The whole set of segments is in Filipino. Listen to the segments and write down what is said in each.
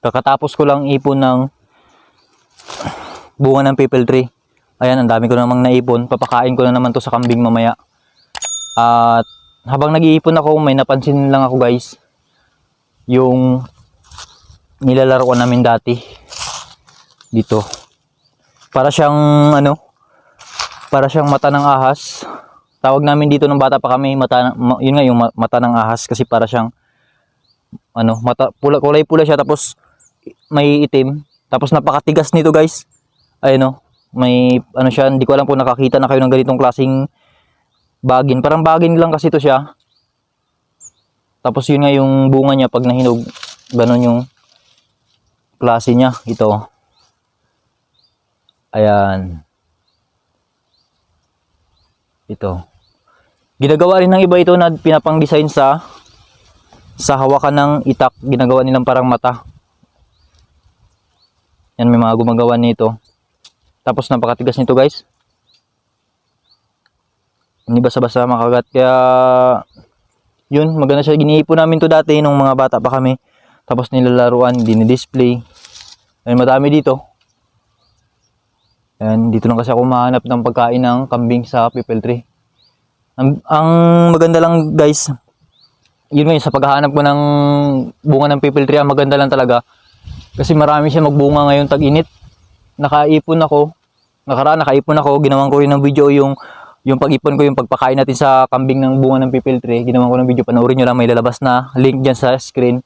Kakatapos ko lang ipon ng bunga ng people tree. Ayan, ang dami ko namang naipon. Papakain ko na naman to sa kambing mamaya. At habang nag-iipon ako, may napansin lang ako guys. Yung nilalaro namin dati. Dito. Para siyang ano, para siyang mata ng ahas. Tawag namin dito ng bata pa kami, mata, ma- yun nga yung ma- mata ng ahas kasi para siyang ano, mata, pula, kulay pula siya tapos may itim. Tapos napakatigas nito guys. Ayun no, may ano siya, hindi ko alam kung nakakita na kayo ng ganitong klasing bagin. Parang bagin lang kasi to siya. Tapos yun nga yung bunga niya pag nahinog, ganun yung klase niya. Ito. Ayan. Ito. Ginagawa rin ng iba ito na pinapang design sa sa hawakan ng itak. Ginagawa nilang parang mata. Yan may mga gumagawa nito. Tapos napakatigas nito guys. Hindi basta-basta makagat. Kaya yun, maganda siya. Giniipo namin to dati nung mga bata pa kami. Tapos nilalaruan, dinidisplay. Ayun, madami dito. Ayan, dito lang kasi ako mahanap ng pagkain ng kambing sa people tree. Ang, ang maganda lang guys, yun ngayon sa paghahanap ko ng bunga ng people tree, ang maganda lang talaga. Kasi marami siya magbunga ngayon tag-init. Nakaipon ako. Nakaraan nakaipon ako, ginawan ko rin ng video yung yung pag-ipon ko yung pagpakain natin sa kambing ng bunga ng people tree. Ginawan ko ng video, panoorin nyo lang, may lalabas na link dyan sa screen.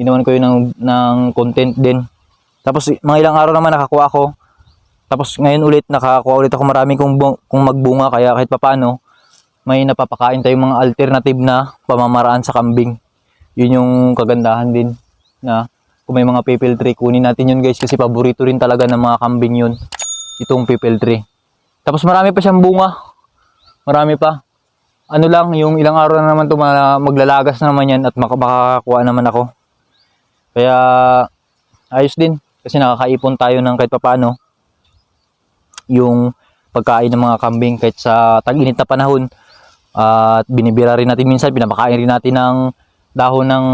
Ginawan ko yun ng, ng content din. Tapos mga ilang araw naman nakakuha ako. Tapos ngayon ulit nakakuha ulit ako marami kung, kung magbunga kaya kahit papano may napapakain tayong mga alternative na pamamaraan sa kambing. Yun yung kagandahan din na kung may mga people tree kunin natin yun guys kasi paborito rin talaga ng mga kambing yun. Itong people tree. Tapos marami pa siyang bunga. Marami pa. Ano lang, yung ilang araw na naman to ma- maglalagas na naman yan at mak- makakakuha naman ako. Kaya ayos din kasi nakakaipon tayo ng kahit papano yung pagkain ng mga kambing kahit sa tag-init na panahon at binibira rin natin minsan pinapakain rin natin ng dahon ng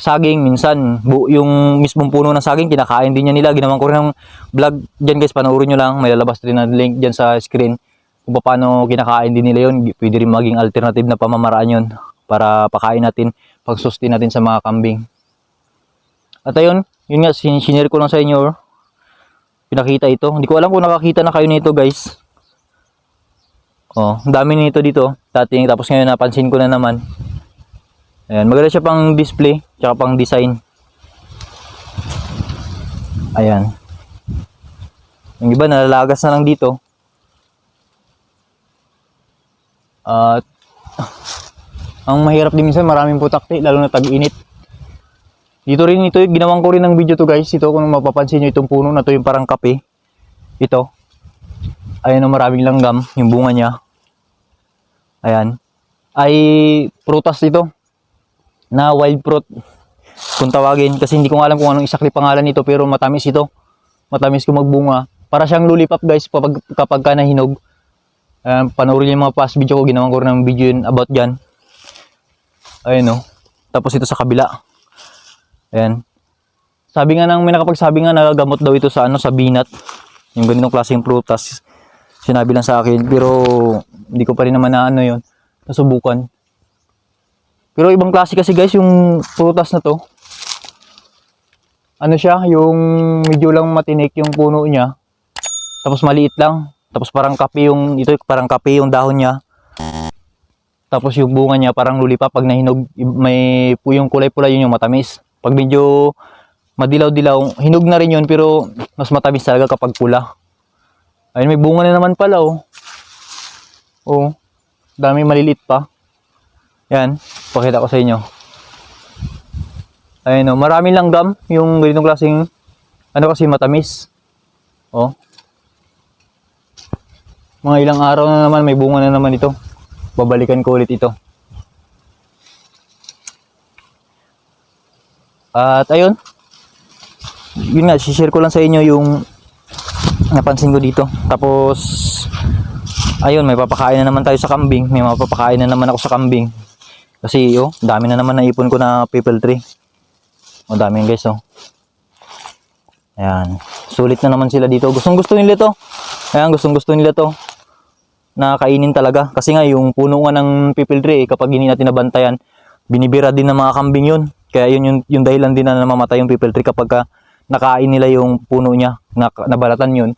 saging minsan bu yung mismong puno ng saging kinakain din niya nila ginawan ko rin ng vlog dyan guys panoorin nyo lang may lalabas din na link dyan sa screen kung paano kinakain din nila yun pwede rin maging alternative na pamamaraan yun para pakain natin pag sustain natin sa mga kambing at ayun yun nga sin- ko lang sa inyo pinakita ito. Hindi ko alam kung nakakita na kayo nito, guys. Oh, dami nito dito. Dating tapos ngayon napansin ko na naman. Ayan, maganda siya pang display, tsaka pang design. Ayan. Yung iba nalalagas na lang dito. At ang mahirap din minsan maraming putakti lalo na tag-init. Dito rin ito, ginawan ko rin ng video to guys. Ito kung mapapansin nyo itong puno na to yung parang kape. Ito. Ayan o maraming langgam, yung bunga niya. Ayan. Ay prutas ito. Na wild fruit. Kung tawagin. Kasi hindi ko alam kung anong exactly pangalan nito pero matamis ito. Matamis kung magbunga. Para siyang lollipop guys kapag, kapag ka nahinog. Ayan, panoorin yung mga past video ko. Ginawan ko ng video yun about dyan. Ayan o. Tapos ito sa kabila. Ayan. Sabi nga nang may nakapagsabi nga nagagamot daw ito sa ano sa binat. Yung ganitong klaseng prutas. Sinabi lang sa akin pero hindi ko pa rin naman na ano yun. Nasubukan. Pero ibang klase kasi guys yung prutas na to. Ano siya, yung medyo lang matinik yung puno niya. Tapos maliit lang. Tapos parang kape yung ito parang kape yung dahon niya. Tapos yung bunga niya parang lulipa pag nahinog may yung kulay pula yun yung matamis. Pag medyo madilaw-dilaw, hinog na rin yun pero mas matamis talaga kapag pula. Ayun, may bunga na naman pala oh. Oh, dami maliliit pa. Yan, pakita ko sa inyo. Ayun oh, marami langgam yung ganitong klaseng ano kasi matamis. Oh. Mga ilang araw na naman may bunga na naman ito. Babalikan ko ulit ito. At ayun. Yun nga, share ko lang sa inyo yung napansin ko dito. Tapos ayun, may papakain na naman tayo sa kambing. May mapapakain na naman ako sa kambing. Kasi oh, dami na naman naipon ko na people tree. Oh, dami yan guys oh. Ayan. Sulit na naman sila dito. Gustong gusto nila to. Ayan, gustong gusto nila to. Na kainin talaga. Kasi nga, yung puno nga ng pipil tree, eh, kapag hindi natin nabantayan, binibira din ng mga kambing yun. Kaya yun yung, yung dahilan din na namamatay yung pipil tree kapag ka nakain nila yung puno niya, na, nabalatan yun,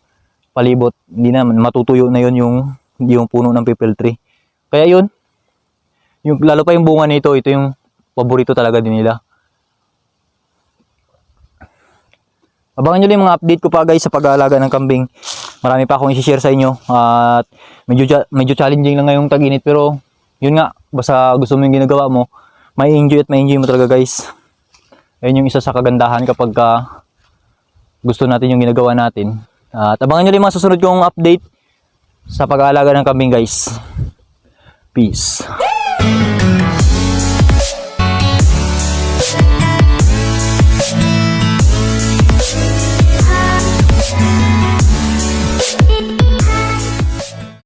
palibot, hindi na, matutuyo na yun yung, yung puno ng pipil tree. Kaya yun, yung, lalo pa yung bunga nito, ito yung paborito talaga din nila. Abangan nyo lang mga update ko pa guys sa pag-aalaga ng kambing. Marami pa akong i-share sa inyo. At medyo, medyo challenging lang ngayong tag-init. Pero yun nga, basta gusto mo yung ginagawa mo, may enjoy at may enjoy mo talaga guys. Ayun yung isa sa kagandahan kapag ka gusto natin yung ginagawa natin. At abangan nyo yung mga susunod kong update sa pag-aalaga ng kambing guys. Peace. Thank you.